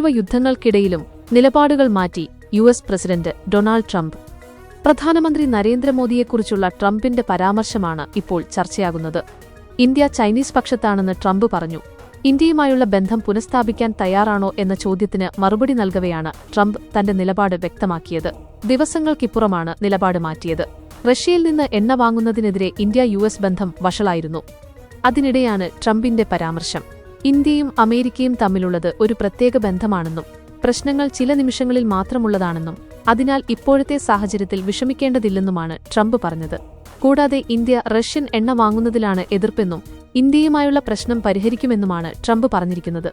ചേരുവ യുദ്ധങ്ങൾക്കിടയിലും നിലപാടുകൾ മാറ്റി U S president Donald Trump. പ്രധാനമന്ത്രി നരേന്ദ്രമോദിയെക്കുറിച്ചുള്ള ട്രംപിന്റെ പരാമർശമാണ് ഇപ്പോൾ ചർച്ചയാകുന്നത്. ഇന്ത്യ ചൈനീസ് പക്ഷത്താണെന്ന് ട്രംപ് പറഞ്ഞു. ഇന്ത്യയുമായുള്ള ബന്ധം പുനഃസ്ഥാപിക്കാൻ തയ്യാറാണോ എന്ന ചോദ്യത്തിന് മറുപടി നൽകവെയാണ് ട്രംപ് തന്റെ നിലപാട് വ്യക്തമാക്കിയത്. ദിവസങ്ങൾക്കിപ്പുറമാണ് നിലപാട് മാറ്റിയത്. റഷ്യയിൽ നിന്ന് എണ്ണ വാങ്ങുന്നതിനെതിരെ ഇന്ത്യ യു ബന്ധം വഷളായിരുന്നു. അതിനിടെയാണ് ട്രംപിന്റെ പരാമർശം. ഇന്ത്യയും അമേരിക്കയും തമ്മിലുള്ളത് ഒരു പ്രത്യേക ബന്ധമാണെന്നും പ്രശ്നങ്ങൾ ചില നിമിഷങ്ങളിൽ മാത്രമുള്ളതാണെന്നും അതിനാൽ ഇപ്പോഴത്തെ സാഹചര്യത്തിൽ വിഷമിക്കേണ്ടതില്ലെന്നുമാണ് ട്രംപ് പറഞ്ഞത്. കൂടാതെ ഇന്ത്യ റഷ്യൻ എണ്ണ വാങ്ങുന്നതിലാണ് എതിർപ്പെന്നും ഇന്ത്യയുമായുള്ള പ്രശ്നം പരിഹരിക്കുമെന്നുമാണ് ട്രംപ് പറഞ്ഞിരിക്കുന്നത്.